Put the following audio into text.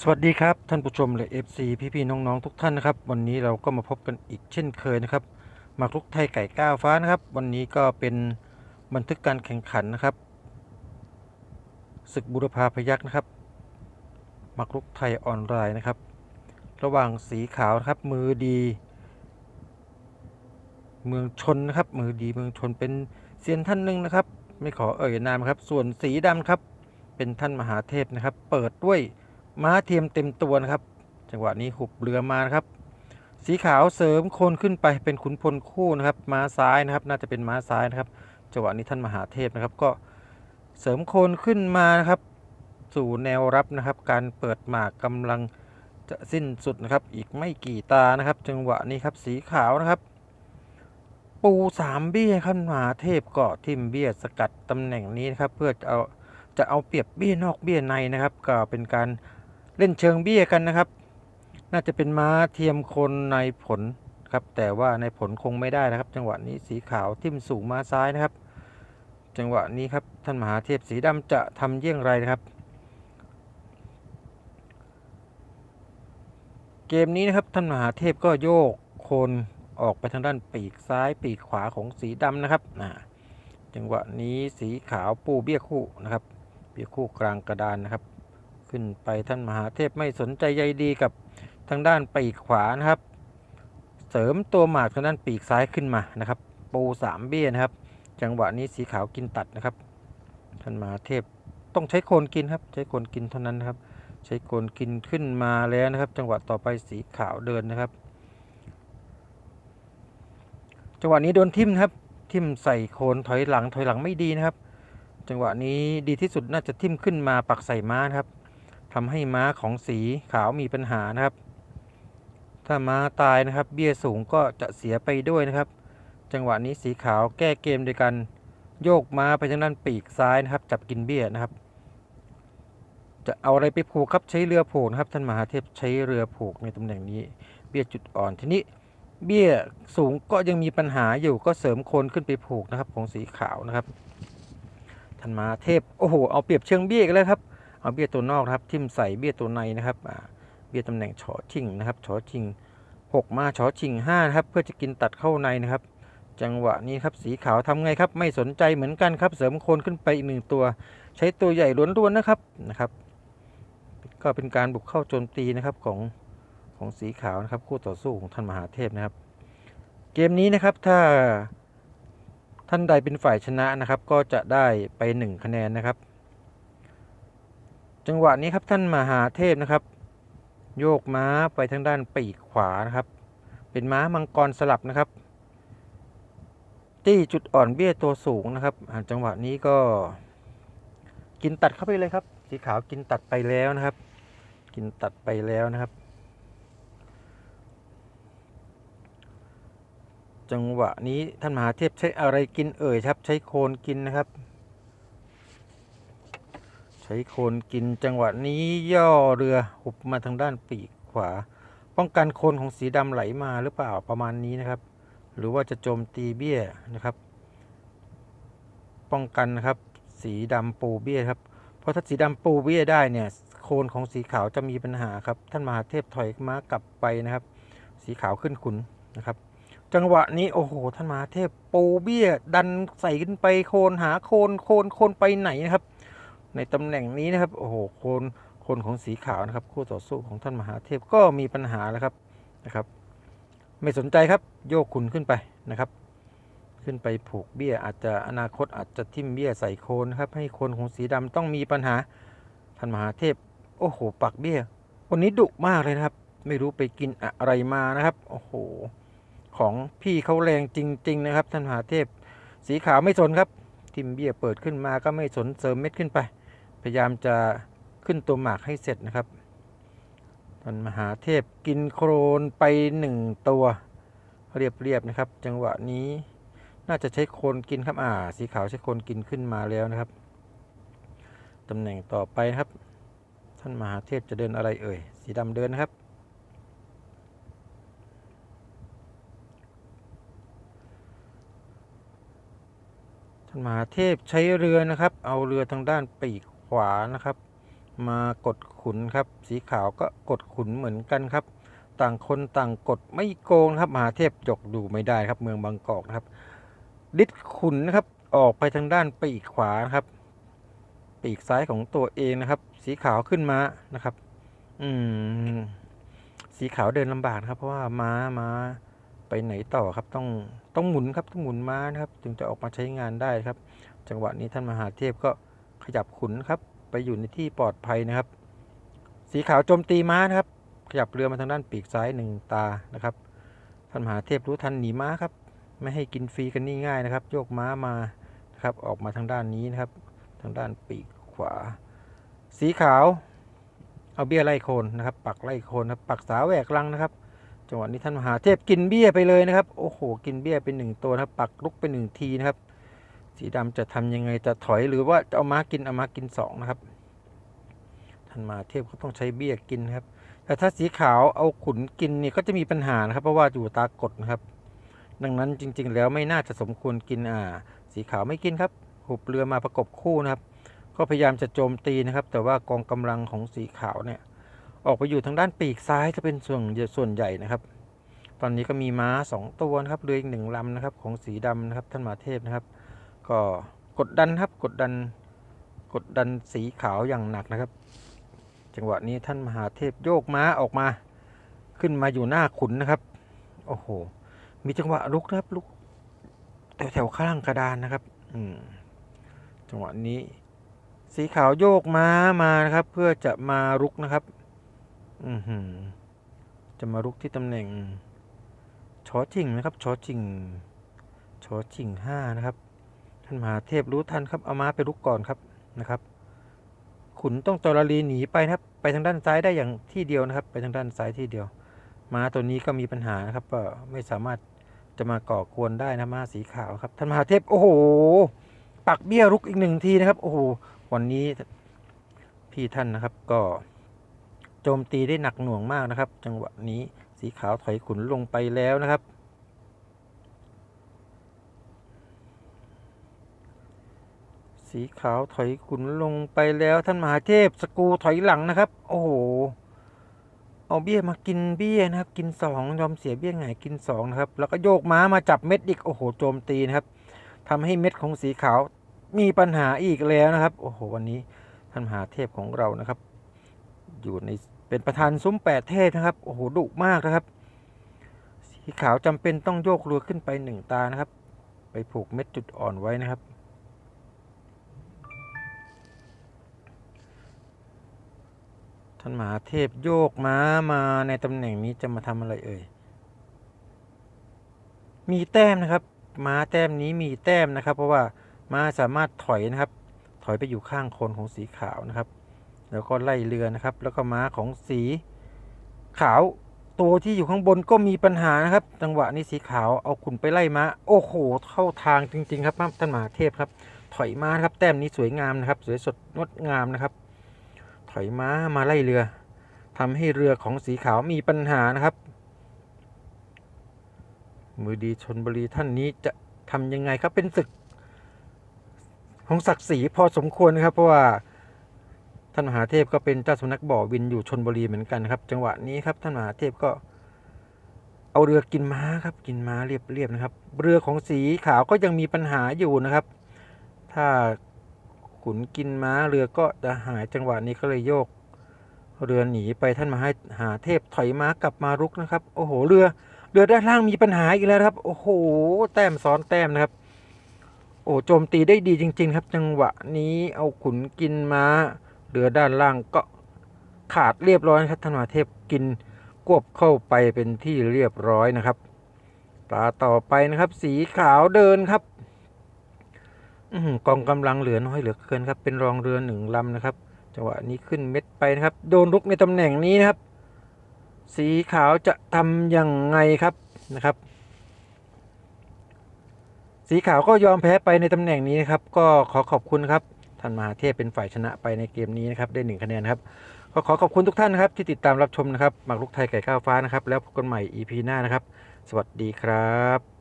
สวัสดีครับท่านผู้ชมและ FC พี่ๆน้องๆทุกท่านนะครับ วันนี้เราก็มาพบกันอีกเช่นเคยนะครับหมากรุกไทยไก่ก้าวฟ้านะครับ วันนี้ก็เป็นบันทึกการแข่งขันนะครับศึกบุรพาพยักษ์นะครับหมากรุกไทยออนไลน์นะครับ ระหว่างสีขาวนะครับมือดี เมืองชนนะครับ มือดีเมืองชนเป็นเซียนท่านหนึ่งนะครับ ไม่ขอเอ่ยนามครับ ส่วนสีดำครับ เป็นท่านมหาเทพนะครับ เปิดด้วย ม้าเทียมเต็มตัวนะครับ จังหวะนี้หุบเรือมานะครับ สีขาวเสริมโคนขึ้นไปเป็นขุนพลคู่นะครับ ม้าซ้ายนะครับ น่าจะเป็นม้าซ้ายนะครับ จังหวะนี้ท่านมหาเทพนะครับ ก็เสริมโคนขึ้นมานะครับ สู่แนวรับนะครับ การเปิดหมากกำลังจะสิ้นสุดนะครับ อีกไม่กี่ตานะครับ จังหวะนี้ครับสีขาวนะครับ ปูสามเบี้ยครับมหาเทพเก็ทิมเบี้ยสกัดตำแหน่งนี้นะครับ เพื่อจะเอาจะเอาเปรียบเบี้ยนอกเบี้ยในนะครับ ก็เป็นการ เล่นเชิงเบี้ยกันนะครับ น่าจะเป็นม้าเทียมคนในผลครับ แต่ว่าในผลคงไม่ได้นะครับ จังหวะนี้สีขาวทิ่มสูงม้าซ้ายนะครับ จังหวะนี้ครับท่านมหาเทพสีดำจะทำเยี่ยงไรนะครับ เกมนี้นะครับท่านมหาเทพก็โยกโคนออกไปทางด้านปีกซ้ายปีกขวาของสีดำนะครับจังหวะนี้สีขาวปูเบี้ยคู่นะครับ เบี้ยคู่กลางกระดานนะครับ ขึ้นไปท่านมหาเทพไม่สนใจใยดีกับทางด้านปีกขวานะครับ เสริมตัวหมากทางด้านปีกซ้ายขึ้นมานะครับ ปูสามเบี้ยนะครับ จังหวะนี้สีขาวกินตัดนะครับ ท่านมหาเทพต้องใช้โคนกินครับ ใช้โคนกินเท่านั้นนะครับ ใช้โคนกินขึ้นมาแล้วนะครับ จังหวะต่อไปสีขาวเดินนะครับ จังหวะนี้โดนทิ่มครับทิ่มใส่โคนถอยหลังถอยหลังไม่ดีนะครับ จังหวะนี้ดีที่สุดน่าจะทิ่มขึ้นมาปักใส่ม้านะครับ ทำให้ม้าของสีขาวมีปัญหานะครับ ถ้าม้าตายนะครับ เบี้ยสูงก็จะเสียไปด้วยนะครับ จังหวะนี้สีขาวแก้เกมโดยการโยกม้าไปทางด้านปีกซ้ายนะครับ จับกินเบี้ยนะครับ จะเอาอะไรไปผูกครับใช้เรือผูกนะครับท่านมหาเทพใช้เรือผูกในตำแหน่งนี้ เบี้ยจุดอ่อนทีนี้เบี้ยสูงก็ยังมีปัญหาอยู่ก็เสริมโคนขึ้นไปผูกนะครับของสีขาวนะครับท่านมหาเทพโอ้โหเอาเปรียบเชิงเบี้ยกันเลยครับ เอาเบี้ยตัวนอกครับ ทิ่มใส่เบี้ยตัวในนะครับเบี้ยตำแหน่งชอชิงนะครับชอชิงหกมาชอชิงห้านะครับ เพื่อจะกินตัดเข้าในนะครับ จังหวะนี้ครับสีขาวทำไงครับ ไม่สนใจเหมือนกันครับ เสริมโคนขึ้นไปอีกหนึ่งตัว ใช้ตัวใหญ่ล้วนๆนะครับนะครับ ก็เป็นการบุกเข้าโจมตีนะครับของของสีขาวนะครับ คู่ต่อสู้ของท่านมหาเทพนะครับ เกมนี้นะครับถ้าท่านใดเป็นฝ่ายชนะนะครับ ก็จะได้ไป 1 คะแนนนะครับ จังหวะนี้ครับท่านมหาเทพนะครับ โยกม้าไปทางด้านปีกขวานะครับ เป็นม้ามังกรสลับนะครับจี้จุดอ่อนเบี้ยตัวสูงนะครับอ่าจังหวะนี้ก็ กินตัดเข้าไปเลยครับ สีขาวกินตัดไปแล้วนะครับ กินตัดไปแล้วนะครับ จังหวะนี้ท่านมหาเทพใช้อะไรกินเอ่ยครับ ใช้โคนกินนะครับ ใช้โคนกินจังหวะนี้ย่อเรือหุบมาทางด้านปีกขวา ป้องกันโคนของสีดำไหลมาหรือเปล่าประมาณนี้นะครับ หรือว่าจะโจมตีเบี้ยนะครับ ป้องกันนะครับ สีดำปูเบี้ยครับเพราะถ้าสีดำปูเบี้ยได้เนี่ยโคนของสีขาวจะมีปัญหาครับ ท่านมหาเทพถอยม้ากลับไปนะครับ สีขาวขึ้นขุนนะครับ จังหวะนี้โอ้โหท่านมหาเทพปูเบี้ย ดันใส่ขึ้นไปโคนหาโคนโคนโคนไปไหนนะครับ ในตำแหน่งนี้นะครับโอ้โหโคนโคนของสีขาวนะครับ คู่ต่อสู้ของท่านมหาเทพก็มีปัญหาแล้วครับนะครับ ไม่สนใจครับโยกขุนขึ้นไปนะครับ ขึ้นไปผูกเบี้ยอาจจะอนาคตอาจจะทิ่มเบี้ยใส่โคนนะครับ ให้โคนของสีดำต้องมีปัญหาท่านมหาเทพ โอ้โห ปักเบี้ยวันนี้ดุมากเลยนะครับ ไม่รู้ไปกินอะไรมานะครับโอ้โหของพี่เขาแรงจริง ๆ นะครับท่านมหาเทพ สีขาวไม่สนครับทิมเบี้ยเปิดขึ้นมาก็ไม่สนเสริมเม็ดขึ้นไป พยายามจะขึ้นตัวหมากให้เสร็จนะครับท่านมหาเทพกินโครนไปหนึ่งตัวเรียบๆนะครับ จังหวะนี้น่าจะใช้โคนกินครับอ่า สีขาวใช้โคนกินขึ้นมาแล้วนะครับตำแหน่งต่อไปนะครับ ท่านมหาเทพจะเดินอะไรเอ่ย สีดำเดินนะครับ ท่านมหาเทพใช้เรือนะครับ เอาเรือทางด้านปีก วานะครับ มากดขุนครับ สีขาวก็กดขุนเหมือนกันครับ ต่างคนต่างกดไม่โกงครับมหาเทพยกดูไม่ได้ครับ เมืองบางกอกนะครับ ดิดขุนนะครับออกไปทางด้านปีกขวานะครับ ปีกซ้ายของตัวเองนะครับ สีขาวขึ้นมานะครับ อืมสีขาวเดินลำบากครับ เพราะว่าม้าม้าไปไหนต่อครับต้องต้องหมุนครับต้องหมุนม้านะครับ จึงจะออกมาใช้งานได้ครับ จังหวะนี้ท่านมหาเทพก็ ขยับขุนครับ ไปอยู่ในที่ปลอดภัยนะครับ สีขาวโจมตีม้านะครับ ขยับเรือมาทางด้านปีกซ้ายหนึ่งตานะครับท่านมหาเทพรู้ทันหนีม้าครับ ไม่ให้กินฟรีกันนี่ง่ายนะครับ โยกม้ามานะครับออกมาทางด้านนี้นะครับ ทางด้านปีกขวา สีขาว เอาเบี้ยไล่โคนนะครับ ปักไล่โคนครับปักสาแหวกลังนะครับจังหวะนี้ท่านมหาเทพกินเบี้ยไปเลยนะครับ โอ้โห กินเบี้ยเป็นหนึ่งตัวนะครับ ปักลุกไปหนึ่งทีนะครับ สีดำจะทำยังไงจะถอยหรือว่าจะเอาม้ากินเอาม้ากินสองนะครับท่านมาเทพก็ต้องใช้เบี้ยกินครับ แต่ถ้าสีขาวเอาขุนกินนี่ก็จะมีปัญหานะครับ เพราะว่าอยู่ตากดนะครับ ดังนั้นจริง ๆ แล้วไม่น่าจะสมควรกินอ่า สีขาวไม่กินครับหุบเรือมาประกบคู่นะครับ ก็พยายามจะโจมตีนะครับ แต่ว่ากองกำลังของสีขาวเนี่ย ออกไปอยู่ทางด้านปีกซ้ายจะเป็นส่วนส่วนใหญ่นะครับ ตอนนี้ก็มีม้าสองตัวนะครับเรืออีกหนึ่งลำนะครับ ของสีดำนะครับท่านมาเทพนะครับ ก็กดดันครับกดดันกดดันสีขาวอย่างหนักนะครับ จังหวะนี้ท่านมหาเทพโยกม้าออกมาขึ้นมาอยู่หน้าขุนนะครับ โอ้โห มีจังหวะลุกนะครับลุกแถวแถวข้างกระดานนะครับ อืมจังหวะนี้ สีขาวโยกม้ามานะครับ เพื่อจะมารุกนะครับ อือหือจะมารุกที่ตำแหน่งชอชิงนะครับชอชิงชอชิงห้านะครับ ท่านมหาเทพรู้ทันครับเอาม้าไปรุกก่อนครับนะครับ ขุนต้องจรลีหนีไปนะครับ ไปทางด้านซ้ายได้อย่างที่เดียวนะครับ ไปทางด้านซ้ายที่เดียว ม้าตัวนี้ก็มีปัญหานะครับก็ไม่สามารถจะมาก่อกวนได้นะม้าสีขาวครับท่านมหาเทพโอ้โห ปักเบี้ยรุกอีกหนึ่งทีนะครับ โอ้โหวันนี้พี่ท่านนะครับก็โจมตีได้หนักหน่วงมากนะครับ จังหวะนี้สีขาวถอยขุนลงไปแล้วนะครับ สีขาวถอยขุนลงไปแล้วท่านมหาเทพสกูถอยหลังนะครับ โอ้โหเอาเบี้ยมากินเบี้ยนะครับ กินสองยอมเสียเบี้ยไงกินสองนะครับ แล้วก็โยกม้ามาจับเม็ดอีกโอ้โหโจมตีนะครับทำให้เม็ดของสีขาวมีปัญหาอีกแล้วนะครับ โอ้โหวันนี้ท่านมหาเทพของเรานะครับ อยู่ในเป็นประธานซุ้มแปดเทพนะครับโอ้โหดุมากนะครับ สีขาวจำเป็นต้องโยกรือขึ้นไปหนึ่งตานะครับ ไปผูกเม็ดจุดอ่อนไว้นะครับ ท่านมหาเทพโยกม้ามาในตำแหน่งนี้จะมาทำอะไรเอ่ย มีแต้มนะครับม้าแต้มนี้มีแต้มนะครับ เพราะว่าม้าสามารถถอยนะครับ ถอยไปอยู่ข้างโคนของสีขาวนะครับ แล้วก็ไล่เรือนะครับ แล้วก็ม้าของสีขาวตัวที่อยู่ข้างบนก็มีปัญหานะครับ จังหวะนี้สีขาวเอาขุนไปไล่ม้าโอ้โหเข้าทางจริง ๆ ครับท่านมหาเทพครับ ถอยม้าครับแต้มนี้สวยงามนะครับ สวยสดงดงามนะครับ ถอยม้ามาไล่เรือทำให้เรือของสีขาวมีปัญหานะครับ มือดีชนบุรีท่านนี้จะทำยังไงครับเป็นศึก ของศักดิ์ศรีพอสมควรนะครับ เพราะว่าท่านมหาเทพก็เป็นเจ้าสำนักบ่อวินอยู่ชนบุรีเหมือนกันครับ จังหวะนี้ครับท่านมหาเทพก็ เอาเรือกินม้าครับ กินม้าเรียบๆนะครับ เรือของสีขาวก็ยังมีปัญหาอยู่นะครับ ถ้า ขุนกินม้าเรือก็จะหายจังหวะนี้ก็เลยโยก เรือหนีไปท่านมาใหาหาเทพถอยม้ากลับมารุกนะครับ โอ้โหเรือเรือด้านล่างมีปัญหาอีกแล้วครับ โอ้โห แต้มซ้อนแต้มนะครับ โอ้โจมตีได้ดีจริง ๆ ครับ จังหวะนี้เอาขุนกินม้าเรือด้านล่างก็ขาดเรียบร้อยครับท่านมาเทพกินกวบเข้าไปเป็นที่เรียบร้อยนะครับตาต่อไปนะครับ สีขาวเดินครับ กองกำลังเหลือน้อยเหลือเกินครับ เป็นรองเรือหนึ่งลำนะครับ จังหวะนี้ขึ้นเม็ดไปนะครับ โดนลุกในตำแหน่งนี้นะครับ สีขาวจะทำยังไงครับนะครับ สีขาวก็ยอมแพ้ไปในตำแหน่งนี้นะครับ ก็ขอขอบคุณครับท่านมหาเทพเป็นฝ่ายชนะไปในเกมนี้นะครับ ได้หนึ่งคะแนนครับก็ขอขอบคุณทุกท่านนะครับ ที่ติดตามรับชมนะครับหมากรุกไทยไก่ข้าวฟ้านะครับ แล้วพบกันใหม่ EP หน้านะครับ สวัสดีครับ